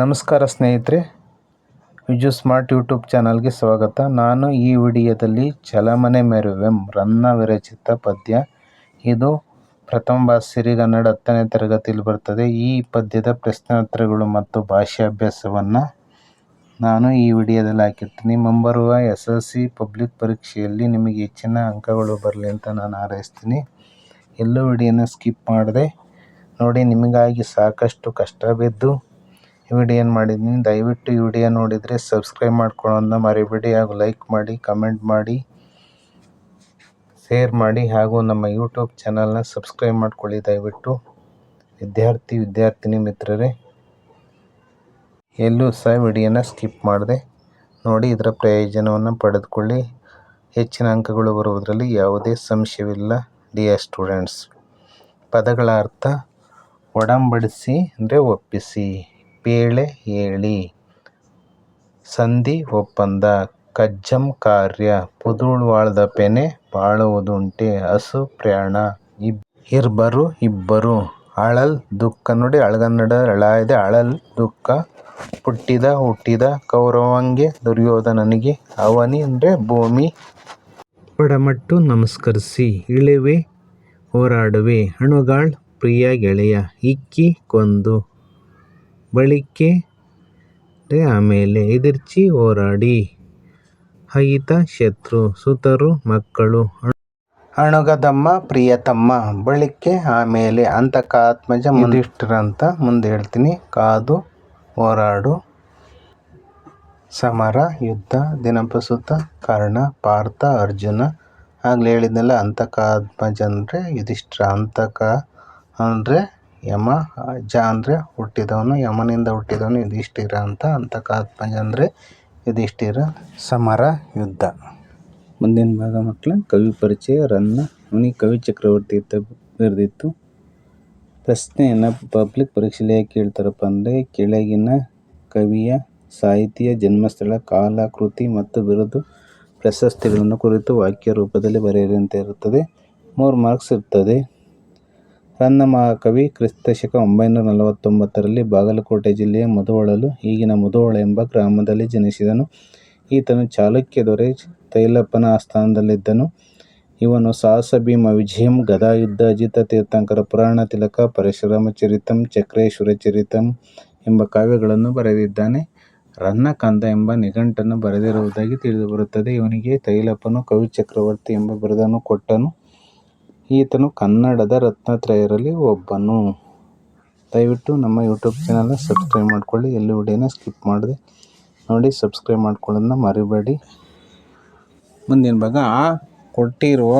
ನಮಸ್ಕಾರ ಸ್ನೇಹಿತರೆ, Viju smart YouTube ಚಾನಲ್ಗೆ ಸ್ವಾಗತ. ನಾನು ಈ ವಿಡಿಯೋದಲ್ಲಿ ಚಲಮನೆ ಮೆರುವೆಂ ರನ್ನ ವಿರಚಿತ ಪದ್ಯ. ಇದು ಪ್ರಥಮ ಭಾಷೆ ಸಿರಿಗನ್ನಡ ಹತ್ತನೇ ತರಗತಿಯಲ್ಲಿ ಬರ್ತದೆ. ಈ ಪದ್ಯದ ಪ್ರಶ್ನೋತ್ತರಗಳು ಮತ್ತು ಭಾಷಾಭ್ಯಾಸವನ್ನು ನಾನು ಈ ವಿಡಿಯೋದಲ್ಲಿ ಹಾಕಿರ್ತೀನಿ. ಮುಂಬರುವ ಎಸ್ ಎಲ್ ಸಿ ಪಬ್ಲಿಕ್ ಪರೀಕ್ಷೆಯಲ್ಲಿ ನಿಮಗೆ ಹೆಚ್ಚಿನ ಅಂಕಗಳು ಬರಲಿ ಅಂತ ನಾನು ಹಾರೈಸ್ತೀನಿ. ಎಲ್ಲೂ ವಿಡಿಯೋನ ಸ್ಕಿಪ್ ಮಾಡಿದೆ ನೋಡಿ, ನಿಮಗಾಗಿ ಸಾಕಷ್ಟು ಕಷ್ಟ ಬಿದ್ದು ವಿಡಿಯೋ ಮಾಡಿದ್ದೀನಿ ದಯವಿಟ್ಟು ಈ ವಿಡಿಯೋ ನೋಡಿದರೆ ಸಬ್ಸ್ಕ್ರೈಬ್ ಮಾಡ್ಕೊಳ್ಳೋದನ್ನ ಮರಿಬೇಡಿ. ಹಾಗೂ ಲೈಕ್ ಮಾಡಿ ಕಮೆಂಟ್ ಮಾಡಿ ಶೇರ್ ಮಾಡಿ, ಹಾಗೂ ನಮ್ಮ ಯೂಟ್ಯೂಬ್ ಚಾನಲ್ನ ಸಬ್ಸ್ಕ್ರೈಬ್ ಮಾಡ್ಕೊಳ್ಳಿ ದಯವಿಟ್ಟು. ವಿದ್ಯಾರ್ಥಿ, ವಿದ್ಯಾರ್ಥಿನಿ ಮಿತ್ರರೇ, ಎಲ್ಲೂ ಸಹ ವಿಡಿಯೋನ ಸ್ಕಿಪ್ ಮಾಡಿದೆ. ನೋಡಿ, ಇದರ ಪ್ರಯೋಜನವನ್ನು ಪಡೆದುಕೊಳ್ಳಿ. ಹೆಚ್ಚಿನ ಅಂಕಗಳು ಬರುವುದರಲ್ಲಿ ಯಾವುದೇ ಸಂಶಯವಿಲ್ಲ. ಡಿಯರ್ ಸ್ಟೂಡೆಂಟ್ಸ್ ಪದಗಳ ಅರ್ಥ ಒಡಂಬಡಿಸಿ ಅಂದರೆ ಒಪ್ಪಿಸಿ. ಪೇಳೆ ಹೇಳಿ. ಸಂಧಿ ಒಪ್ಪಂದ. ಕಜ್ಜಂ ಕಾರ್ಯ. ಪುದುಳ್ವಾಳ್ದ ಪೆನೆ ಬಾಳುವುದುಂಟೆ. ಹಸು ಪ್ರಯಾಣ ಇರ್ಬರು ಇಬ್ಬರು. ಅಳಲ್ ದುಃಖ ನೋಡಿ ಅಳಗನ್ನಡ ಅಳಾಯದೆ ಅಳಲ್ ದುಃಖ ಪುಟ್ಟಿದ ಹುಟ್ಟಿದ ಕೌರವಂಗೆ ದುರ್ಯೋಧನನಿಗೆ ಅವನಿ ಅಂದರೆ ಭೂಮಿ. ಪಡಮಟ್ಟು ನಮಸ್ಕರಿಸಿ. ಇಳಿವೆ ಹೋರಾಡುವೆ. ಅಣುಗಾಳ್ ಪ್ರಿಯ ಗೆಳೆಯ. ಇಕ್ಕಿ ಕೊಂದು. ಬಳಿಕೆ ಆಮೇಲೆ ಎದುರ್ಚಿ ಹೋರಾಡಿ. ಅಹಿತ ಶತ್ರು, ಸುತರು ಮಕ್ಕಳು, ಅಣುಗದಮ್ಮ, ಪ್ರಿಯತಮ್ಮ. ಬಳಿಕೆ ಆಮೇಲೆ ಅಂತಕಾತ್ಮಜ ಮುಂದಿಷ್ಟರಂತ ಮುಂದೆ ಹೇಳ್ತೀನಿ. ಕಾದು, ಹೋರಾಡು. ಸಮರ, ಯುದ್ಧ ದಿನಪಸುತ ಕರ್ಣ, ಪಾರ್ಥ, ಅರ್ಜುನ. ಆಗಲೇ ಹೇಳಿದ್ನಲ್ಲ, ಅಂತಕಾತ್ಮಜ ಅಂದರೆ ಯುಧಿಷ್ಠಿರ, ಅಂತಕ ಅಂದರೆ ಯಮ ಜ ಅಂದರೆ ಹುಟ್ಟಿದವನು, ಯಮನಿಂದ ಹುಟ್ಟಿದವನು ಯುಧಿಷ್ಠಿರ ಅಂತ ಅಂತ ಕಾತ್ಮಜ ಅಂದರೆ ಯುಧಿಷ್ಠಿರ, ಸಮರ, ಯುದ್ಧ. ಮುಂದಿನ ಭಾಗ ಮಕ್ಕಳ, ಕವಿ ಪರಿಚಯ, ರನ್ನ ಅವನಿಗೆ ಕವಿ ಚಕ್ರವರ್ತಿ ಅಂತ ಬರೆದಿತ್ತು. ಪ್ರಶ್ನೆಯನ್ನು ಪಬ್ಲಿಕ್ ಪರೀಕ್ಷೆಯಲ್ಲಿ ಯಾಕೆ ಕೇಳ್ತಾರಪ್ಪ ಅಂದರೆ, ಕೆಳಗಿನ ಕವಿಯ ಸಾಹಿತ್ಯ, ಜನ್ಮಸ್ಥಳ, ಕಾಲ, ಕೃತಿ ಮತ್ತು ಬಿರುದು ಪ್ರಶಸ್ತಿಗಳನ್ನು ಕುರಿತು ವಾಕ್ಯ ರೂಪದಲ್ಲಿ ಬರೆಯಿರಿ ಅಂತ ಇರುತ್ತದೆ. ಮೂರು ಮಾರ್ಕ್ಸ್ ಇರ್ತದೆ. ರನ್ನ ಮಹಾಕವಿ ಕ್ರಿಸ್ತಶಕ ಒಂಬೈನೂರ ನಲವತ್ತೊಂಬತ್ತರಲ್ಲಿ ಬಾಗಲಕೋಟೆ ಜಿಲ್ಲೆಯ ಮುಧೋಳಲು ಈಗಿನ ಮುಧೋಳ ಎಂಬ ಗ್ರಾಮದಲ್ಲಿ ಜನಿಸಿದನು. ಈತನು ಚಾಲುಕ್ಯ ದೊರೆ ತೈಲಪ್ಪನ ಆಸ್ಥಾನದಲ್ಲಿದ್ದನು. ಇವನು ಸಾಹಸ ಭೀಮ ವಿಜಯಂ, ಗದಾಯುದ್ಧ, ಅಜಿತ ತೀರ್ಥಂಕರ ಪುರಾಣ, ತಿಲಕ, ಪರಶುರಾಮ ಚರಿತಂ, ಚಕ್ರೇಶ್ವರ ಚರಿತಂ ಎಂಬ ಕಾವ್ಯಗಳನ್ನು ಬರೆದಿದ್ದಾನೆ. ರನ್ನಕಂದ ಎಂಬ ನಿಘಂಟನ್ನು ಬರೆದಿರುವುದಾಗಿ ತಿಳಿದುಬರುತ್ತದೆ. ಇವನಿಗೆ ತೈಲಪ್ಪನು ಕವಿ ಚಕ್ರವರ್ತಿ ಎಂಬ ಬಿರುದನ್ನು ಕೊಟ್ಟನು. ಈತನು ಕನ್ನಡದ ರತ್ನತ್ರಯರಲ್ಲಿ ಒಬ್ಬನು. ದಯವಿಟ್ಟು ನಮ್ಮ ಯೂಟ್ಯೂಬ್ ಚಾನಲ್ನ ಸಬ್ಸ್ಕ್ರೈಬ್ ಮಾಡ್ಕೊಳ್ಳಿ. ಎಲ್ಲಿ ವಿಡಿಯೋನ ಸ್ಕಿಪ್ ಮಾಡಿದೆ ನೋಡಿ ಸಬ್ಸ್ಕ್ರೈಬ್ ಮಾಡ್ಕೊಳ್ಳೋದನ್ನ ಮರಿಬೇಡಿ. ಮುಂದಿನ ಭಾಗ, ಆ ಕೊಟ್ಟಿರುವ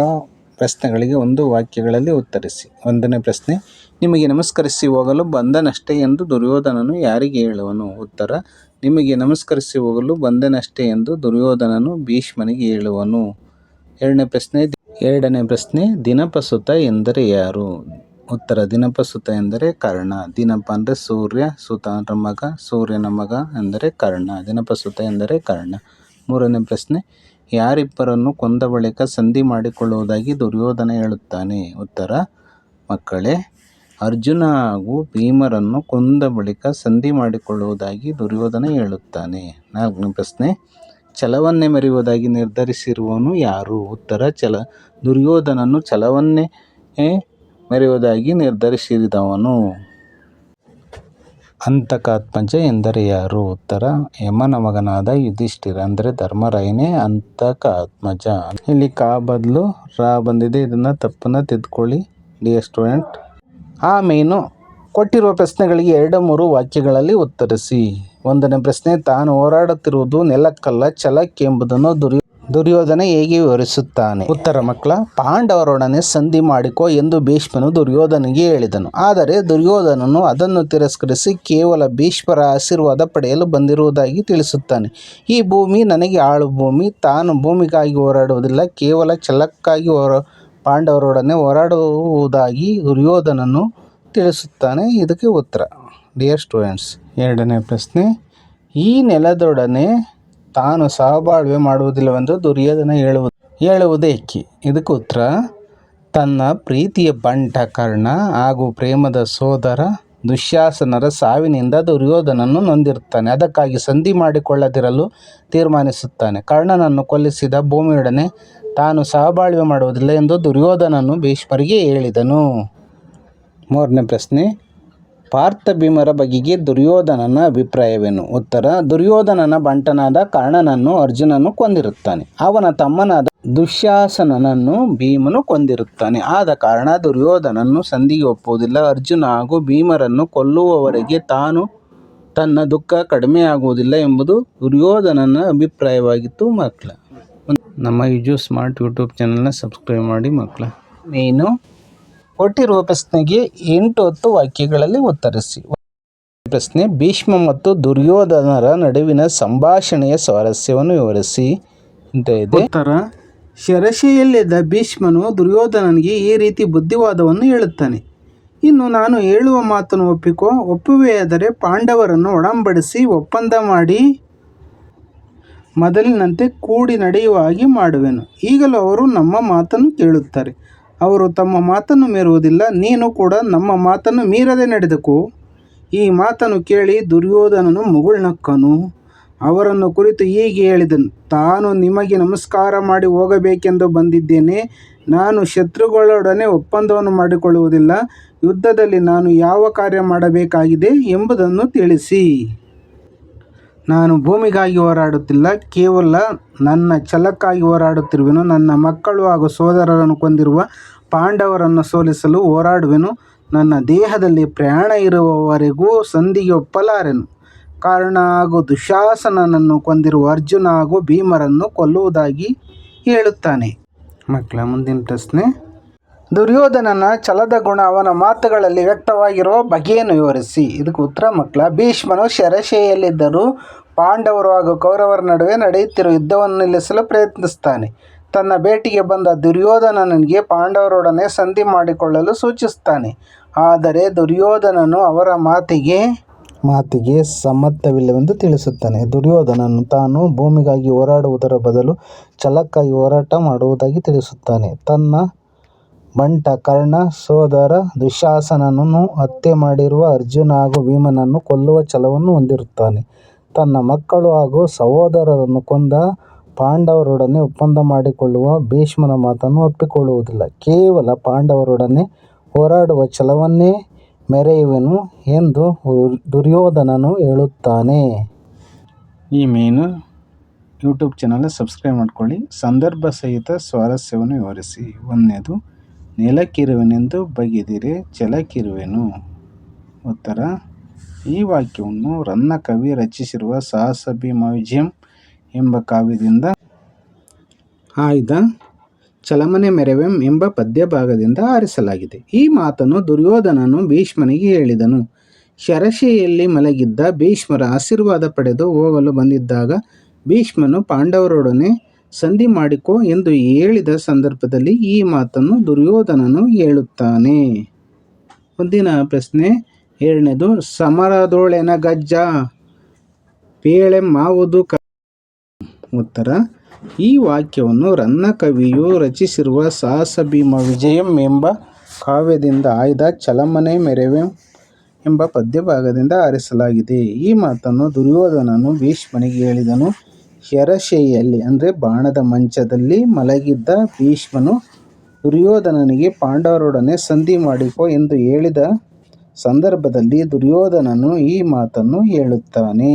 ಪ್ರಶ್ನೆಗಳಿಗೆ ಒಂದು ವಾಕ್ಯಗಳಲ್ಲಿ ಉತ್ತರಿಸಿ. ಒಂದನೇ ಪ್ರಶ್ನೆ, ನಿಮಗೆ ನಮಸ್ಕರಿಸಿ ಹೋಗಲು ಬಂದನಷ್ಟೇ ಎಂದು ದುರ್ಯೋಧನನು ಯಾರಿಗೆ ಹೇಳುವನು? ಉತ್ತರ, ನಿಮಗೆ ನಮಸ್ಕರಿಸಿ ಹೋಗಲು ಬಂದನಷ್ಟೇ ಎಂದು ದುರ್ಯೋಧನನು ಭೀಷ್ಮನಿಗೆ ಹೇಳುವನು. ಎರಡನೇ ಪ್ರಶ್ನೆ ಎರಡನೇ ಪ್ರಶ್ನೆ, ದಿನಪಸುತ ಎಂದರೆ ಯಾರು? ಉತ್ತರ, ದಿನಪಸುತ ಎಂದರೆ ಕರ್ಣ, ದಿನಪ ಅಂದರೆ ಸೂರ್ಯ, ಸುತ ಮಗ, ಸೂರ್ಯನ ಮಗ ಎಂದರೆ ಕರ್ಣ, ದಿನಪಸುತ ಎಂದರೆ ಕರ್ಣ. ಮೂರನೇ ಪ್ರಶ್ನೆ, ಯಾರಿಬ್ಬರನ್ನು ಕೊಂದ ಬಳಿಕ ಸಂಧಿ ಮಾಡಿಕೊಳ್ಳುವುದಾಗಿ ದುರ್ಯೋಧನ ಹೇಳುತ್ತಾನೆ? ಉತ್ತರ, ಮಕ್ಕಳೇ, ಅರ್ಜುನ ಹಾಗೂ ಭೀಮರನ್ನು ಕೊಂದ ಬಳಿಕ ಸಂಧಿ ಮಾಡಿಕೊಳ್ಳುವುದಾಗಿ ದುರ್ಯೋಧನ ಹೇಳುತ್ತಾನೆ. ನಾಲ್ಕನೇ ಪ್ರಶ್ನೆ ಛಲವನ್ನೇ ಮೆರೆಯುವುದಾಗಿ ನಿರ್ಧರಿಸಿರುವವನು ಯಾರು? ಉತ್ತರ, ಛಲ, ದುರ್ಯೋಧನನು ಛಲವನ್ನೇ ಮೆರೆಯುವುದಾಗಿ ನಿರ್ಧರಿಸಿದವನು. ಅಂತಕಾತ್ಮಜ ಎಂದರೆ ಯಾರು? ಉತ್ತರ, ಯಮನ ಮಗನಾದ ಯುಧಿಷ್ಠಿರ, ಅಂದರೆ ಧರ್ಮರಾಯನೇ ಅಂತಕ ಆತ್ಮಜ ಇಲ್ಲಿ ಕಾ ಬದಲು ರಾ ಬಂದಿದೆ, ಇದನ್ನು ತಪ್ಪನ್ನು ತಿದ್ಕೊಳ್ಳಿ ಡಿಯರ್ ಸ್ಟೂಡೆಂಟ್. ಆ ಮೇನು ಕೊಟ್ಟಿರುವ ಪ್ರಶ್ನೆಗಳಿಗೆ ಎರಡು ಮೂರು ವಾಕ್ಯಗಳಲ್ಲಿ ಉತ್ತರಿಸಿ. ಒಂದನೇ ಪ್ರಶ್ನೆ, ತಾನು ಹೋರಾಡುತ್ತಿರುವುದು ನೆಲಕ್ಕಲ್ಲ, ಛಲಕ್ಕೆ ಎಂಬುದನ್ನು ದುರ್ಯ ದುರ್ಯೋಧನ ಹೇಗೆ ವಿವರಿಸುತ್ತಾನೆ? ಉತ್ತರ, ಮಕ್ಕಳ, ಪಾಂಡವರೊಡನೆ ಸಂಧಿ ಮಾಡಿಕೋ ಎಂದು ಭೀಷ್ಮನು ದುರ್ಯೋಧನಿಗೆ ಹೇಳಿದನು. ಆದರೆ ದುರ್ಯೋಧನನು ಅದನ್ನು ತಿರಸ್ಕರಿಸಿ ಕೇವಲ ಭೀಷ್ಮರ ಆಶೀರ್ವಾದ ಪಡೆಯಲು ಬಂದಿರುವುದಾಗಿ ತಿಳಿಸುತ್ತಾನೆ. ಈ ಭೂಮಿ ನನಗೆ ಆಳು ಭೂಮಿ, ತಾನು ಭೂಮಿಗಾಗಿ ಹೋರಾಡುವುದಿಲ್ಲ, ಕೇವಲ ಛಲಕ್ಕಾಗಿ ಹೋರ, ಪಾಂಡವರೊಡನೆ ಹೋರಾಡುವುದಾಗಿ ದುರ್ಯೋಧನನು ತಿಳಿಸುತ್ತಾನೆ. ಇದಕ್ಕೆ ಉತ್ತರ ಡಿಯರ್ ಸ್ಟೂಡೆಂಟ್ಸ್ ಎರಡನೇ ಪ್ರಶ್ನೆ, ಈ ನೆಲದೊಡನೆ ತಾನು ಸಹಬಾಳ್ವೆ ಮಾಡುವುದಿಲ್ಲವೆಂದು ದುರ್ಯೋಧನ ಹೇಳುವುದು, ಹೇಳುವುದೇಕೆ? ಇದಕ್ಕೆ ಉತ್ತರ, ತನ್ನ ಪ್ರೀತಿಯ ಬಂಟ ಕರ್ಣ ಹಾಗೂ ಪ್ರೇಮದ ಸೋದರ ದುಶ್ಯಾಸನರ ಸಾವಿನಿಂದ ದುರ್ಯೋಧನನ್ನು ನೊಂದಿರುತ್ತಾನೆ. ಅದಕ್ಕಾಗಿ ಸಂಧಿ ಮಾಡಿಕೊಳ್ಳದಿರಲು ತೀರ್ಮಾನಿಸುತ್ತಾನೆ. ಕರ್ಣನನ್ನು ಕೊಲ್ಲಿಸಿದ ಭೂಮಿಯೊಡನೆ ತಾನು ಸಹಬಾಳ್ವೆ ಮಾಡುವುದಿಲ್ಲ ಎಂದು ದುರ್ಯೋಧನನು ಭೀಷ್ಮರಿಗೆ ಹೇಳಿದನು. ಮೂರನೇ ಪ್ರಶ್ನೆ ಪಾರ್ಥ ಭೀಮರ ಬಗೆಗೆ ದುರ್ಯೋಧನನ ಅಭಿಪ್ರಾಯವೇನು? ಉತ್ತರ, ದುರ್ಯೋಧನನ ಬಂಟನಾದ ಕರ್ಣನನ್ನು ಅರ್ಜುನನು ಕೊಂದಿರುತ್ತಾನೆ. ಅವನ ತಮ್ಮನಾದ ದುಶ್ಯಾಸನನನ್ನು ಭೀಮನು ಕೊಂದಿರುತ್ತಾನೆ. ಆದ ಕಾರಣ ದುರ್ಯೋಧನನ್ನು ಸಂಧಿಗೆ ಒಪ್ಪುವುದಿಲ್ಲ. ಅರ್ಜುನ ಹಾಗೂ ಭೀಮರನ್ನು ಕೊಲ್ಲುವವರೆಗೆ ತಾನು ತನ್ನ ದುಃಖ ಕಡಿಮೆಯಾಗುವುದಿಲ್ಲ ಎಂಬುದು ದುರ್ಯೋಧನನ ಅಭಿಪ್ರಾಯವಾಗಿತ್ತು, ಮಕ್ಕಳ. ನಮ್ಮ ಯುಜು ಸ್ಮಾರ್ಟ್ ಯೂಟ್ಯೂಬ್ ಚಾನಲ್ನ ಸಬ್ಸ್ಕ್ರೈಬ್ ಮಾಡಿ, ಮಕ್ಕಳ. ಮೇನು ಕೊಟ್ಟಿರುವ ಪ್ರಶ್ನೆಗೆ ಎಂಟು ಹತ್ತು ವಾಕ್ಯಗಳಲ್ಲಿ ಉತ್ತರಿಸಿ. ಪ್ರಶ್ನೆ, ಭೀಷ್ಮ ಮತ್ತು ದುರ್ಯೋಧನರ ನಡುವಿನ ಸಂಭಾಷಣೆಯ ಸ್ವಾರಸ್ಯವನ್ನು ವಿವರಿಸಿ. ಅಂತ ಇದೆ. ಉತ್ತರ ಶರಶಿಯಲ್ಲಿದ್ದ ಭೀಷ್ಮನು ದುರ್ಯೋಧನನಿಗೆ ಈ ರೀತಿ ಬುದ್ಧಿವಾದವನ್ನು ಹೇಳುತ್ತಾನೆ. ಇನ್ನು ನಾನು ಹೇಳುವ ಮಾತನ್ನು ಒಪ್ಪಿಕೋ ಒಪ್ಪುವೆಯಾದರೆ ಪಾಂಡವರನ್ನು ಒಡಂಬಡಿಸಿ ಒಪ್ಪಂದ ಮಾಡಿ, ಮೊದಲಿನಂತೆ ಕೂಡಿ ನಡೆಯುವ ಹಾಗೆ ಮಾಡುವೆನು. ಈಗಲೂ ಅವರು ನಮ್ಮ ಮಾತನ್ನು ಕೇಳುತ್ತಾರೆ. ಅವರು ತಮ್ಮ ಮಾತನ್ನು ಮೀರುವುದಿಲ್ಲ, ನೀನು ಕೂಡ ನಮ್ಮ ಮಾತನ್ನು ಮೀರದೆ ನಡೆದುಕೋ. ಈ ಮಾತನ್ನು ಕೇಳಿ ದುರ್ಯೋಧನನು ಮುಗುಳ್ನಕ್ಕನು ಅವರನ್ನು ಕುರಿತು ಹೀಗೆ ಹೇಳಿದನು, ತಾನು ನಿಮಗೆ ನಮಸ್ಕಾರ ಮಾಡಿ ಹೋಗಬೇಕೆಂದು ಬಂದಿದ್ದೇನೆ. ನಾನು ಶತ್ರುಗಳೊಡನೆ ಒಪ್ಪಂದವನ್ನು ಮಾಡಿಕೊಳ್ಳುವುದಿಲ್ಲ. ಯುದ್ಧದಲ್ಲಿ ನಾನು ಯಾವ ಕಾರ್ಯ ಮಾಡಬೇಕಾಗಿದೆ ಎಂಬುದನ್ನು ತಿಳಿಸಿ. ನಾನು ಭೂಮಿಗಾಗಿ ಹೋರಾಡುತ್ತಿಲ್ಲ, ಕೇವಲ ನನ್ನ ಛಲಕ್ಕಾಗಿ ಹೋರಾಡುತ್ತಿರುವೆನು. ನನ್ನ ಮಕ್ಕಳು ಹಾಗೂ ಸೋದರರನ್ನು ಕೊಂದಿರುವ ಪಾಂಡವರನ್ನು ಸೋಲಿಸಲು ಹೋರಾಡುವೆನು. ನನ್ನ ದೇಹದಲ್ಲಿ ಪ್ರಾಣ ಇರುವವರೆಗೂ ಸಂಧಿಗೆ ಒಪ್ಪಲಾರೆನು. ಕಾರಣ ಹಾಗೂ ದುಶಾಸನನನ್ನು ಕೊಂದಿರುವ ಅರ್ಜುನ ಹಾಗೂ ಭೀಮರನ್ನು ಕೊಲ್ಲುವುದಾಗಿ ಹೇಳುತ್ತಾನೆ. ಮಕ್ಕಳ ಮುಂದಿನ ಪ್ರಶ್ನೆ ದುರ್ಯೋಧನನ ಛಲದ ಗುಣ ಅವನ ಮಾತುಗಳಲ್ಲಿ ವ್ಯಕ್ತವಾಗಿರುವ ಬಗೆಯನ್ನು ವಿವರಿಸಿ. ಇದಕ್ಕೆ ಉತ್ತರ, ಮಕ್ಕಳ, ಭೀಷ್ಮನು ಶರಶೆಯಲ್ಲಿದ್ದರೂ ಪಾಂಡವರು ಹಾಗೂ ಕೌರವರ ನಡುವೆ ನಡೆಯುತ್ತಿರುವ ಯುದ್ಧವನ್ನು ನಿಲ್ಲಿಸಲು ಪ್ರಯತ್ನಿಸುತ್ತಾನೆ. ತನ್ನ ಭೇಟಿಗೆ ಬಂದ ದುರ್ಯೋಧನನಿಗೆ ಪಾಂಡವರೊಡನೆ ಸಂಧಿ ಮಾಡಿಕೊಳ್ಳಲು ಸೂಚಿಸುತ್ತಾನೆ. ಆದರೆ ದುರ್ಯೋಧನನು ಅವರ ಮಾತಿಗೆ ಮಾತಿಗೆ ಸಮ್ಮತವಿಲ್ಲವೆಂದು ತಿಳಿಸುತ್ತಾನೆ. ದುರ್ಯೋಧನನು ತಾನು ಭೂಮಿಗಾಗಿ ಹೋರಾಡುವುದರ ಬದಲು ಛಲಕ್ಕಾಗಿ ಹೋರಾಟ ಮಾಡುವುದಾಗಿ ತಿಳಿಸುತ್ತಾನೆ. ತನ್ನ ಬಂಟ ಕರ್ಣ ಸೋದರ ದುಶ್ಯಾಸನನನ್ನು ಹತ್ಯೆ ಮಾಡಿರುವ ಅರ್ಜುನ ಹಾಗೂ ಭೀಮನನ್ನು ಕೊಲ್ಲುವ ಛಲವನ್ನು ಹೊಂದಿರುತ್ತಾನೆ. ತನ್ನ ಮಕ್ಕಳು ಹಾಗೂ ಸಹೋದರರನ್ನು ಕೊಂದ ಪಾಂಡವರೊಡನೆ ಒಪ್ಪಂದ ಮಾಡಿಕೊಳ್ಳುವ ಭೀಷ್ಮನ ಮಾತನ್ನು ಒಪ್ಪಿಕೊಳ್ಳುವುದಿಲ್ಲ. ಕೇವಲ ಪಾಂಡವರೊಡನೆ ಹೋರಾಡುವ ಛಲವನ್ನೇ ಮೆರೆಯುವೆನು ಎಂದು ದುರ್ಯೋಧನನು ಹೇಳುತ್ತಾನೆ. ಈ ಮೇನು ಯೂಟ್ಯೂಬ್ ಚಾನಲ್ ಸಬ್ಸ್ಕ್ರೈಬ್ ಮಾಡ್ಕೊಳ್ಳಿ. ಸಂದರ್ಭ ಸಹಿತ ಸ್ವಾರಸ್ಯವನ್ನು ವಿವರಿಸಿ. ಒಂದನೇದು ನೆಲಕ್ಕಿರುವೆನೆಂದು ಬಗೆದಿರೆ ಛಲಕ್ಕಿರುವೆನು. ಉತ್ತರ, ಈ ವಾಕ್ಯವನ್ನು ರನ್ನ ಕವಿ ರಚಿಸಿರುವ ಸಾಹಸಬಿ ಮ್ಯೂಜಿಯಂ ಎಂಬ ಕಾವ್ಯದಿಂದ ಆಯ್ದ ಚಲಮನೆ ಮೆರವೆಂ ಎಂಬ ಪದ್ಯಭಾಗದಿಂದ ಆರಿಸಲಾಗಿದೆ. ಈ ಮಾತನ್ನು ದುರ್ಯೋಧನನು ಭೀಷ್ಮನಿಗೆ ಹೇಳಿದನು. ಶರಶೆಯಲ್ಲಿ ಮಲಗಿದ್ದ ಭೀಷ್ಮರ ಆಶೀರ್ವಾದ ಪಡೆದು ಹೋಗಲು ಬಂದಿದ್ದಾಗ ಭೀಷ್ಮನು ಪಾಂಡವರೊಡನೆ ಸಂಧಿ ಮಾಡಿಕೋ ಎಂದು ಹೇಳಿದ ಸಂದರ್ಭದಲ್ಲಿ ಈ ಮಾತನ್ನು ದುರ್ಯೋಧನನು ಹೇಳುತ್ತಾನೆ. ಮುಂದಿನ ಪ್ರಶ್ನೆ ಎರಡನೇದು, ಸಮರದೋಳೆನ ಗಜ್ಜ, ಪೇಳೆ ಮಾವುದು ಕ. ಉತ್ತರ, ಈ ವಾಕ್ಯವನ್ನು ರನ್ನ ಕವಿಯು ರಚಿಸಿರುವ ಸಾಹಸ ಭೀಮ ವಿಜಯಂ ಎಂಬ ಕಾವ್ಯದಿಂದ ಆಯ್ದ ಚಲಮನೆ ಮೆರವೆ ಎಂಬ ಪದ್ಯಭಾಗದಿಂದ ಆರಿಸಲಾಗಿದೆ. ಈ ಮಾತನ್ನು ದುರ್ಯೋಧನನು ಭೀಷ್ಮನಿಗೆ ಹೇಳಿದನು. ಶರಶೈಯಲ್ಲಿ, ಅಂದರೆ ಬಾಣದ ಮಂಚದಲ್ಲಿ ಮಲಗಿದ್ದ ಭೀಷ್ಮನು ದುರ್ಯೋಧನನಿಗೆ ಪಾಂಡವರೊಡನೆ ಸಂಧಿ ಮಾಡಿಕೊ ಎಂದು ಹೇಳಿದ ಸಂದರ್ಭದಲ್ಲಿ ದುರ್ಯೋಧನನು ಈ ಮಾತನ್ನು ಹೇಳುತ್ತಾನೆ.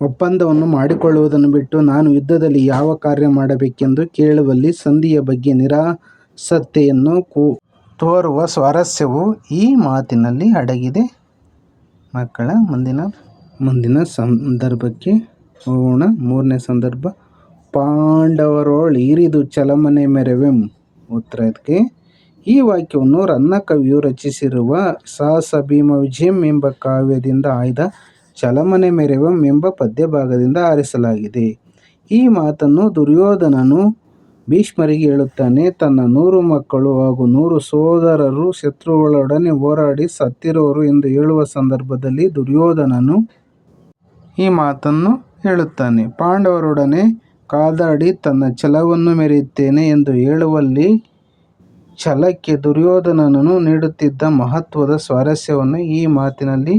ಒಪ್ಪಂದವನ್ನು ಮಾಡಿಕೊಳ್ಳುವುದನ್ನು ಬಿಟ್ಟು ನಾನು ಯುದ್ಧದಲ್ಲಿ ಯಾವ ಕಾರ್ಯ ಮಾಡಬೇಕೆಂದು ಕೇಳುವಲ್ಲಿ ಸಂಧಿಯ ಬಗ್ಗೆ ನಿರಾಸತ್ತೆಯನ್ನು ಕೂ, ತೋರುವ ಸ್ವಾರಸ್ಯವು ಈ ಮಾತಿನಲ್ಲಿ ಅಡಗಿದೆ. ಮಕ್ಕಳ ಮುಂದಿನ ಮುಂದಿನ ಸಂದರ್ಭಕ್ಕೆ ಹೋಗೋಣ ಮೂರನೇ ಸಂದರ್ಭ. ಪಾಂಡವರೋಳ್ ಇರಿದು ಚಲಮನೆ ಮೆರವೆಂ. ಉತ್ತರ ಇದಕ್ಕೆ ಈ ವಾಕ್ಯವನ್ನು ರನ್ನ ಕವಿಯು ರಚಿಸಿರುವ ಸಾಹಸ ಭೀಮ ವಿಜಯಂ ಎಂಬ ಕಾವ್ಯದಿಂದ ಆಯ್ದ ಚಲಮನೆ ಮೆರೆವಂ ಎಂಬ ಪದ್ಯಭಾಗದಿಂದ ಆರಿಸಲಾಗಿದೆ. ಈ ಮಾತನ್ನು ದುರ್ಯೋಧನನು ಭೀಷ್ಮರಿಗೆ ಹೇಳುತ್ತಾನೆ, ತನ್ನ ನೂರು ಮಕ್ಕಳು ಹಾಗೂ ನೂರು ಸೋದರರು ಶತ್ರುಗಳೊಡನೆ ಹೋರಾಡಿ ಸತ್ತಿರೋರು ಎಂದು ಹೇಳುವ ಸಂದರ್ಭದಲ್ಲಿ ದುರ್ಯೋಧನನು ಈ ಮಾತನ್ನು ಹೇಳುತ್ತಾನೆ, ಪಾಂಡವರೊಡನೆ ಕಾದಾಡಿ ತನ್ನ ಛಲವನ್ನು ಮೆರೆಯುತ್ತೇನೆ ಎಂದು ಹೇಳುವಲ್ಲಿ ಛಲಕ್ಕೆ ದುರ್ಯೋಧನನನ್ನು ನೀಡುತ್ತಿದ್ದ ಮಹತ್ವದ ಸ್ವಾರಸ್ಯವನ್ನು ಈ ಮಾತಿನಲ್ಲಿ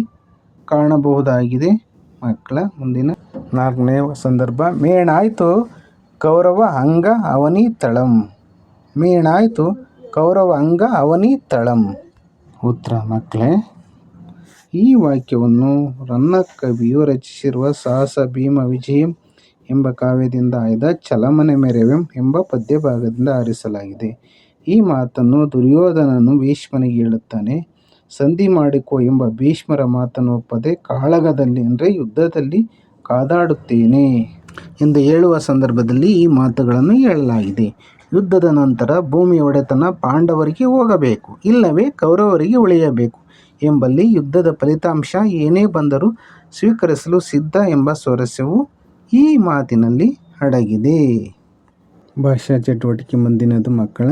ಕಾಣಬಹುದಾಗಿದೆ. ಮಕ್ಕಳ ಮುಂದಿನ ನಾಲ್ಕನೇ ಸಂದರ್ಭ, ಮೇಣಾಯಿತು ಕೌರವ ಅಂಗ ಅವನಿ ತಳಂ, ಮೇಣಾಯಿತು ಕೌರವ ಅಂಗ ಅವನಿ ತಳಂ ಉತ್ತರ, ಮಕ್ಕಳೇ ಈ ವಾಕ್ಯವನ್ನು ರನ್ನ ಕವಿಯು ರಚಿಸಿರುವ ಸಾಹಸ ಭೀಮ ವಿಜಯಂ ಎಂಬ ಕಾವ್ಯದಿಂದ ಆಯ್ದ ಚಲಮನೆ ಮೆರೆವೆಂ ಎಂಬ ಪದ್ಯಭಾಗದಿಂದ ಆರಿಸಲಾಗಿದೆ. ಈ ಮಾತನ್ನು ದುರ್ಯೋಧನನು ಭೀಷ್ಮನಿಗೆ ಹೇಳುತ್ತಾನೆ. ಸಂಧಿ ಮಾಡಿಕೋ ಎಂಬ ಭೀಷ್ಮರ ಮಾತನ್ನು ಒಪ್ಪದೆ ಕಾಳಗದಲ್ಲಿ ಅಂದರೆ ಯುದ್ಧದಲ್ಲಿ ಕಾದಾಡುತ್ತೇನೆ ಎಂದು ಹೇಳುವ ಸಂದರ್ಭದಲ್ಲಿ ಈ ಮಾತುಗಳನ್ನು ಹೇಳಲಾಗಿದೆ. ಯುದ್ಧದ ನಂತರ ಭೂಮಿಯ ಒಡೆತನ ಪಾಂಡವರಿಗೆ ಹೋಗಬೇಕು, ಇಲ್ಲವೇ ಕೌರವರಿಗೆ ಉಳಿಯಬೇಕು ಎಂಬಲ್ಲಿ ಯುದ್ಧದ ಫಲಿತಾಂಶ ಏನೇ ಬಂದರೂ ಸ್ವೀಕರಿಸಲು ಸಿದ್ಧ ಎಂಬ ಸ್ವರಸ್ಯವು ಈ ಮಾತಿನಲ್ಲಿ ಅಡಗಿದೆ. ಭಾಷಾ ಚಟುವಟಿಕೆ ಮುಂದಿನದು ಮಕ್ಕಳ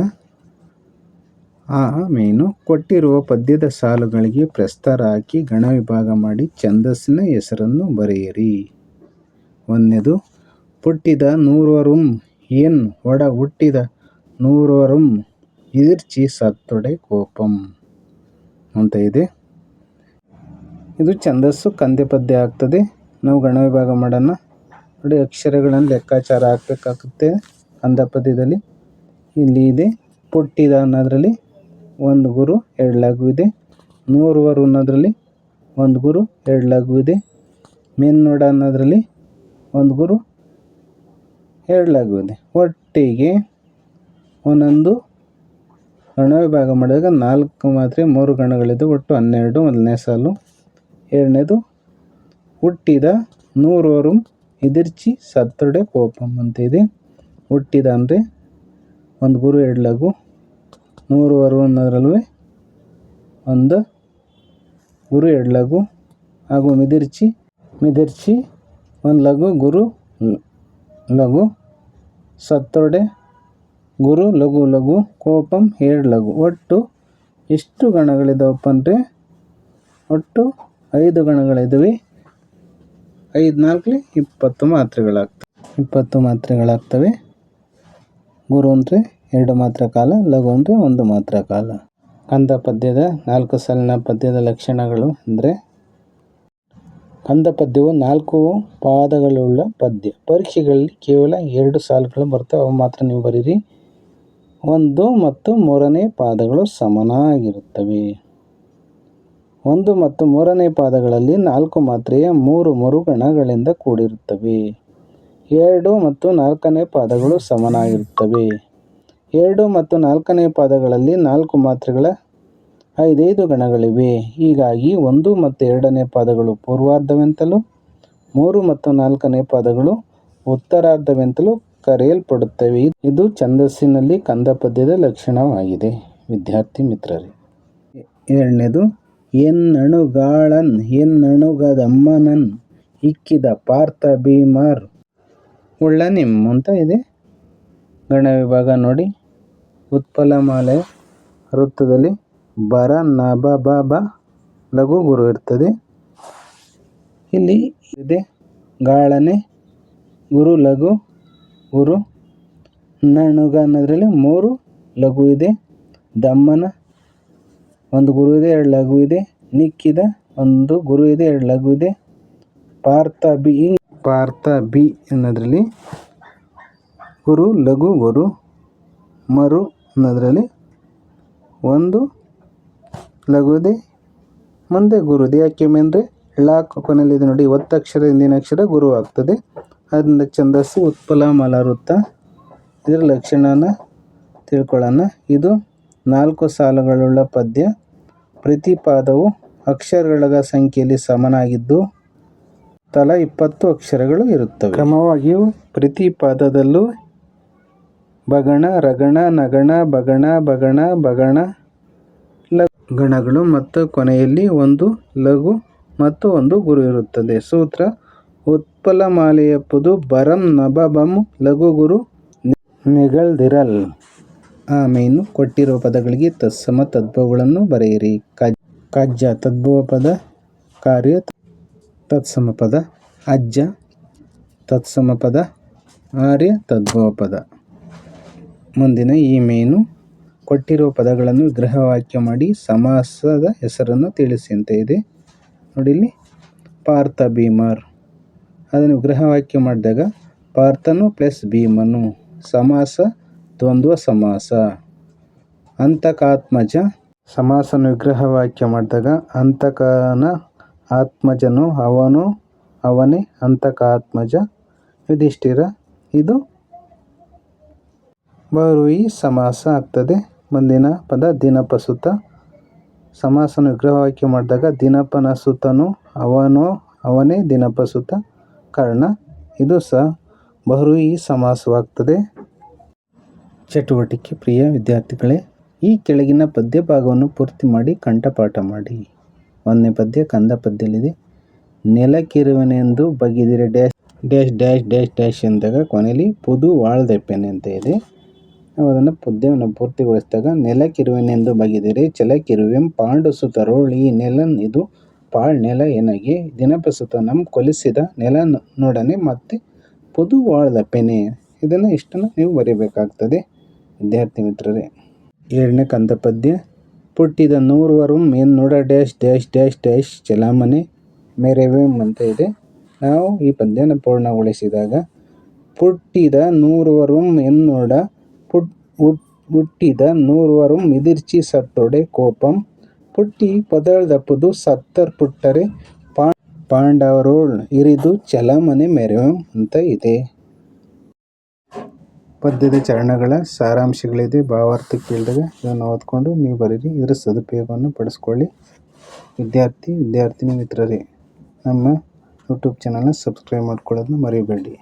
ಆಮೇನು ಕೊಟ್ಟಿರುವ ಪದ್ಯದ ಸಾಲುಗಳಿಗೆ ಪ್ರಸ್ತಾರ ಹಾಕಿ ಗಣ ವಿಭಾಗ ಮಾಡಿ ಛಂದಸ್ಸಿನ ಹೆಸರನ್ನು ಬರೆಯಿರಿ. ಒಂದನೇದು ಪುಟ್ಟಿದ ನೂರರುಂ ಏನ್ ಒಡ ಹುಟ್ಟಿದ ನೂರರುಂ ಇದಿರ್ಚಿ ಸತ್ತೊಡೆ ಕೋಪಂ ಅಂತ ಇದೆ. ಇದು ಛಂದಸ್ಸು ಕಂದೆ ಪದ್ಯ ಆಗ್ತದೆ. ನಾವು ಗಣ ವಿಭಾಗ ಮಾಡೋಣ. ನೋಡಿ, ಅಕ್ಷರಗಳನ್ನು ಲೆಕ್ಕಾಚಾರ ಹಾಕಬೇಕಾಗುತ್ತೆ ಕಂದ ಪದ್ಯದಲ್ಲಿ ಇಲ್ಲಿ ಇದೆ. ಪುಟ್ಟಿದ ಅನ್ನೋದ್ರಲ್ಲಿ ಒಂದು ಗುರು, ಎರಡು ಲಘು ಇದೆ. ನೂರುವರು ಅನ್ನೋದ್ರಲ್ಲಿ ಒಂದು ಗುರು, ಎರಡು ಲಘು ಇದೆ. ಮೆನ್ನೋಡ ಅನ್ನೋದ್ರಲ್ಲಿ ಒಂದು ಗುರು, ಎರಡು ಲಘು ಇದೆ. ಒಟ್ಟಿಗೆ ಒಂದೊಂದು ಗಣ ವಿಭಾಗ ಮಾಡಿದಾಗ ನಾಲ್ಕು ಮಾತ್ರೆ ಮೂರು ಗಣಗಳಿದ್ದು ಒಟ್ಟು ಹನ್ನೆರಡು, ಮೊದಲನೇ ಸಾಲು. ಎರಡನೇದು, ಹುಟ್ಟಿದ ನೂರೋರು ಇದಿರ್ಚಿ ಸತ್ತೊಡೆ ಕೋಪಂ ಅಂತ ಇದೆ. ಹುಟ್ಟಿದ ಅಂದರೆ ಒಂದು ಗುರು, ಎರಡು ಲಘು. ನೂರುವರು ಅನ್ನೋದ್ರಲ್ಲೂ ಒಂದು ಗುರು, ಎರಡು ಲಘು. ಹಾಗೂ ಮಿದಿರ್ಚಿ ಮಿದಿರ್ಚಿ ಒಂದು ಲಘು, ಗುರು, ಲಘು. ಸತ್ತೊಡೆ ಗುರು, ಲಘು ಲಘು, ಕೋಪಂ ಎರಡು ಲಘು. ಒಟ್ಟು ಎಷ್ಟು ಗಣಗಳಿದಾವಪ್ಪ ಅಂದರೆ? ಒಟ್ಟು ಐದು ಗಣಗಳಿದ್ದಾವೆ ಐದು ನಾಲ್ಕಲಿ ಇಪ್ಪತ್ತು ಮಾತ್ರೆಗಳಾಗ್ತವೆ. ಇಪ್ಪತ್ತು ಮಾತ್ರೆಗಳಾಗ್ತವೆ. ಗುರು ಅಂದರೆ ಎರಡು ಮಾತ್ರ ಕಾಲ, ಲಘು ಅಂದರೆ ಒಂದು ಮಾತ್ರ ಕಾಲ. ಕಂದ ಪದ್ಯದ ನಾಲ್ಕು ಸಾಲಿನ ಪದ್ಯದ ಲಕ್ಷಣಗಳು ಅಂದರೆ? ಕಂದ ಪದ್ಯವು ನಾಲ್ಕು ಪಾದಗಳುಳ್ಳ ಪದ್ಯ. ಪರೀಕ್ಷೆಗಳಲ್ಲಿ ಕೇವಲ ಎರಡು ಸಾಲುಗಳು ಬರ್ತವೆ, ಅವು ಮಾತ್ರ ನೀವು ಬರೀರಿ. ಒಂದು ಮತ್ತು ಮೂರನೇ ಪಾದಗಳು ಸಮನಾಗಿರುತ್ತವೆ. ಒಂದು ಮತ್ತು ಮೂರನೇ ಪಾದಗಳಲ್ಲಿ ನಾಲ್ಕು ಮಾತ್ರೆಯ ಮೂರು ಮರುಗಣಗಳಿಂದ ಕೂಡಿರುತ್ತವೆ. ಎರಡು ಮತ್ತು ನಾಲ್ಕನೇ ಪಾದಗಳು ಸಮನಾಗಿರುತ್ತವೆ. ಎರಡು ಮತ್ತು ನಾಲ್ಕನೇ ಪಾದಗಳಲ್ಲಿ ನಾಲ್ಕು ಮಾತ್ರೆಗಳ ಐದೈದು ಗಣಗಳಿವೆ. ಹೀಗಾಗಿ ಒಂದು ಮತ್ತು ಎರಡನೇ ಪಾದಗಳು ಪೂರ್ವಾರ್ಧವೆಂತಲೂ, ಮೂರು ಮತ್ತು ನಾಲ್ಕನೇ ಪಾದಗಳು ಉತ್ತರಾರ್ಧವೆಂತಲೂ ಕರೆಯಲ್ಪಡುತ್ತವೆ. ಇದು ಛಂದಸ್ಸಿನಲ್ಲಿ ಕಂದ ಪದ್ಯದ ಲಕ್ಷಣವಾಗಿದೆ. ವಿದ್ಯಾರ್ಥಿ ಮಿತ್ರರೇ, ಎರಡನೇದು, ಎನ್ನಣುಗಾಳನ್, ಎನ್ನಣುಗದಮ್ಮನನ್, ಇಕ್ಕಿದ ಪಾರ್ಥ ಭೀಮರ್. ಉಳ್ಳನಿಮ್ ಅಂತ ಇದೆ. ಗಣ ವಿಭಾಗ ನೋಡಿ. ಉತ್ಪಲಮಾಲೆ ವೃತ್ತದಲ್ಲಿ ಬರ ನ ಬ ಬ ಬ, ಲಘು ಗುರು ಇರ್ತದೆ. ಇಲ್ಲಿ ಇದೆ. ಗಾಳನೆ, ಗುರು, ಲಘು ಗುರು ನಣುಗ ಅನ್ನೋದ್ರಲ್ಲಿ ಮೂರು ಲಘು ಇದೆ. ದಮ್ಮನ ಒಂದು ಗುರು ಇದೆ, ಎರಡು ಲಘು ಇದೆ. ನಿಕ್ಕಿದ ಒಂದು ಗುರು ಇದೆ, ಎರಡು ಲಘು ಇದೆ. ಪಾರ್ಥ ಬಿ ಪಾರ್ಥ ಬಿ ಅನ್ನೋದ್ರಲ್ಲಿ ಗುರು, ಲಘು, ಗುರು, ಮರು ಅನ್ನೋದ್ರಲ್ಲಿ ಒಂದು ಲಘು ಇದೆ. ಮುಂದೆ ಗುರು ಇದೆ. ಯಾಕೆ ಅಂದರೆ ಕೊನೆಯಲ್ಲಿ ಕೊನೆಯಲ್ಲಿದೆ ನೋಡಿ. ಒತ್ತಕ್ಷರ ಹಿಂದಿನ ಅಕ್ಷರ ಗುರು ಆಗ್ತದೆ ಅದರಿಂದ ಛಂದಸ್ಸು ಉತ್ಪಲ ಮಲವೃತ್ತ ಇದರ ಲಕ್ಷಣನ ತಿಳ್ಕೊಳ್ಳೋಣ. ಇದು ನಾಲ್ಕು ಸಾಲುಗಳುಳ್ಳ ಪದ್ಯ. ಪ್ರತಿ ಪಾದವು ಅಕ್ಷರಗಳ ಸಂಖ್ಯೆಯಲ್ಲಿ ಸಮನಾಗಿದ್ದು, ತಲಾ ಇಪ್ಪತ್ತು ಅಕ್ಷರಗಳು ಇರುತ್ತವೆ. ಕ್ರಮವಾಗಿಯೂ ಪ್ರತಿ ಪಾದದಲ್ಲೂ ಬಗಣ, ರಗಣ, ನಗಣ, ಬಗಣ ಬಗಣ ಬಗಣ ಗಣಗಳು ಮತ್ತು ಕೊನೆಯಲ್ಲಿ ಒಂದು ಲಘು ಮತ್ತು ಒಂದು ಗುರು ಇರುತ್ತದೆ. ಸೂತ್ರ ಉತ್ಪಲಮಾಲೆಯಪ್ಪದು ಬರಂ ನಬಬಂ ಲಘು ಗುರು ನಿಗಳ್ದಿರಲ್ ಆಮೇನು ಕೊಟ್ಟಿರುವ ಪದಗಳಿಗೆ ತತ್ಸಮ ತದ್ಭವಗಳನ್ನು ಬರೆಯಿರಿ. ಕಜ್ಜ ತದ್ಭವ ಪದ, ಕಾರ್ಯ ತತ್ಸಮ ಪದ, ಅಜ್ಜ ತತ್ಸಮ ಪದ, ಆರ್ಯ ತದ್ಭವ ಪದ. ಮುಂದಿನ ಈ ಮೇನು ಕೊಟ್ಟಿರುವ ಪದಗಳನ್ನು ವಿಗ್ರಹವಾಕ್ಯ ಮಾಡಿ ಸಮಾಸದ ಹೆಸರನ್ನು ತಿಳಿಸಿದಂತೆ ಇದೆ. ನೋಡಿಲ್ಲಿ ಪಾರ್ಥ ಭೀಮರ್. ಅದನ್ನು ವಿಗ್ರಹವಾಕ್ಯ ಮಾಡಿದಾಗ ಪಾರ್ಥನು ಪ್ಲಸ್ ಭೀಮನು ಸಮಾಸ ದ್ವಂದ್ವ ಸಮಾಸ. ಅಂತಕಾತ್ಮಜ. ಸಮಾಸನ ವಿಗ್ರಹವಾಕ್ಯ ಮಾಡಿದಾಗ ಅಂತಕನ ಆತ್ಮಜನು ಅವನು ಅವನೇ ಅಂತಕಾತ್ಮಜ. ಯುಧಿಷ್ಠಿರ, ಇದು ಬರುಯಿ ಸಮಾಸ ಆಗ್ತದೆ. ಮುಂದಿನ ಪದ ದಿನಪಸುತ. ಸಮಾಸನ ವಿಗ್ರಹವಾಕ್ಯ ಮಾಡಿದಾಗ ದಿನಪನ ಸುತನು ಅವನೋ ಅವನೇ ದಿನಪಸುತ. ಕರ್ಣ ಇದು ಸಹ ಬಹುರೂಹಿ ಸಮಾಸವಾಗ್ತದೆ. ಚಟುವಟಿಕೆ ಪ್ರಿಯ ವಿದ್ಯಾರ್ಥಿಗಳೇ, ಈ ಕೆಳಗಿನ ಪದ್ಯ ಭಾಗವನ್ನು ಪೂರ್ತಿ ಮಾಡಿ ಕಂಠಪಾಠ ಮಾಡಿ. ಒಂದನೇ ಪದ್ಯ ಕಂದ ಪದ್ಯದಲ್ಲಿದೆ ನೆಲಕ್ಕಿರುವನೆಂದು ಬಗೆದಿರೆ dash dash dash dash dash ಎಂದಾಗ ಕೊನೆಯಲ್ಲಿ ಪುದು ವಾಳ್ದೆಪ್ಪೆನೆ ಅಂತ ಇದೆ. ನಾವು ಅದನ್ನು ಪದ್ಯವನ್ನು ಪೂರ್ತಿಗೊಳಿಸಿದಾಗ ನೆಲಕ್ಕಿರುವೆನೆಂದು ಬಗೆದಿರೆ ಛಲಕ್ಕಿರುವೆಂ ಪಾಂಡು ತರೋಳಿ ನೆಲನ್ ಇದು ಪಾಳ್ ನೆಲ ಎನಗೆ ದಿನಪಸುತ ನಮ್ ಕೊಲಿಸಿದ ನೆಲ ನೋಡನೆ ಮತ್ತೆ ಪುದು ಪೆನೆ. ಇದನ್ನು ಇಷ್ಟನ್ನು ನೀವು ಬರೀಬೇಕಾಗ್ತದೆ. ವಿದ್ಯಾರ್ಥಿ ಮಿತ್ರರೇ, ಏಳನೇ ಕಂದ ಪದ್ಯ. ಪುಟ್ಟಿದ ನೂರುವರು ನೋಡ ಡ್ಯಾಶ್ ಡ್ಯಾಶ್ ಡ್ಯಾಶ್ ಡ್ಯಾಶ್ ಚಲಾಮಣೆ ಮೆರೆವೆಮ್ ಅಂತ ಇದೆ. ನಾವು ಈ ಪದ್ಯನ ಪೂರ್ಣಗೊಳಿಸಿದಾಗ, ಪುಟ್ಟಿದ ನೂರುವರು ಎನ್ನೋಡ ಪುಟ್ ಹುಟ್ಟಿದ ನೂರುವರು ಮಿದಿರ್ಚಿ ಸತ್ತೊಡೆ ಕೋಪಂ. ಪುಟ್ಟಿ ಪದಳ್ದಪ್ಪುದು ಸತ್ತರ್ ಪುಟ್ಟರೆ ಪಾಂಡವರೋಳ್ ಇರಿದು ಚಲಮನೆ ಮೆರೆವೆಂ ಅಂತ ಇದೆ. ಪದ್ಯದ ಚರಣಗಳ ಸಾರಾಂಶಗಳಿದೆ. ಭಾವಾರ್ಥ ಕೇಳಿದಾಗ ಇದನ್ನು ಓದ್ಕೊಂಡು ನೀವು ಬರೀರಿ. ಇದರ ಸದುಪಯೋಗವನ್ನು ಪಡಿಸ್ಕೊಳ್ಳಿ. ವಿದ್ಯಾರ್ಥಿ, ವಿದ್ಯಾರ್ಥಿನಿ ಮಿತ್ರರೇ, ನಮ್ಮ ಯೂಟ್ಯೂಬ್ ಚಾನಲ್ನ ಸಬ್ಸ್ಕ್ರೈಬ್ ಮಾಡ್ಕೊಳ್ಳೋದನ್ನ ಮರಿಬೇಡಿ.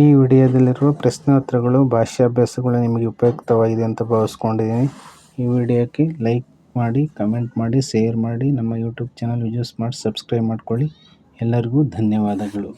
ಈ ವಿಡಿಯೋದಲ್ಲಿರುವ ಪ್ರಶ್ನೋತ್ತರಗಳು ಭಾಷಾಭ್ಯಾಸಗಳು ನಿಮಗೆ ಉಪಯುಕ್ತವಾಗಿದೆ ಅಂತ ಭಾವಿಸ್ಕೊಂಡಿದ್ದೀನಿ. ಈ ವಿಡಿಯೋಕ್ಕೆ ಲೈಕ್ ಮಾಡಿ, ಕಮೆಂಟ್ ಮಾಡಿ, ಶೇರ್ ಮಾಡಿ, ನಮ್ಮ ಯೂಟ್ಯೂಬ್ ಚಾನಲ್ ವಿಡಿಯೋಸ್ ಮಾಡಿ ಸಬ್ಸ್ಕ್ರೈಬ್ ಮಾಡಿಕೊಳ್ಳಿ. ಎಲ್ಲರಿಗೂ ಧನ್ಯವಾದಗಳು.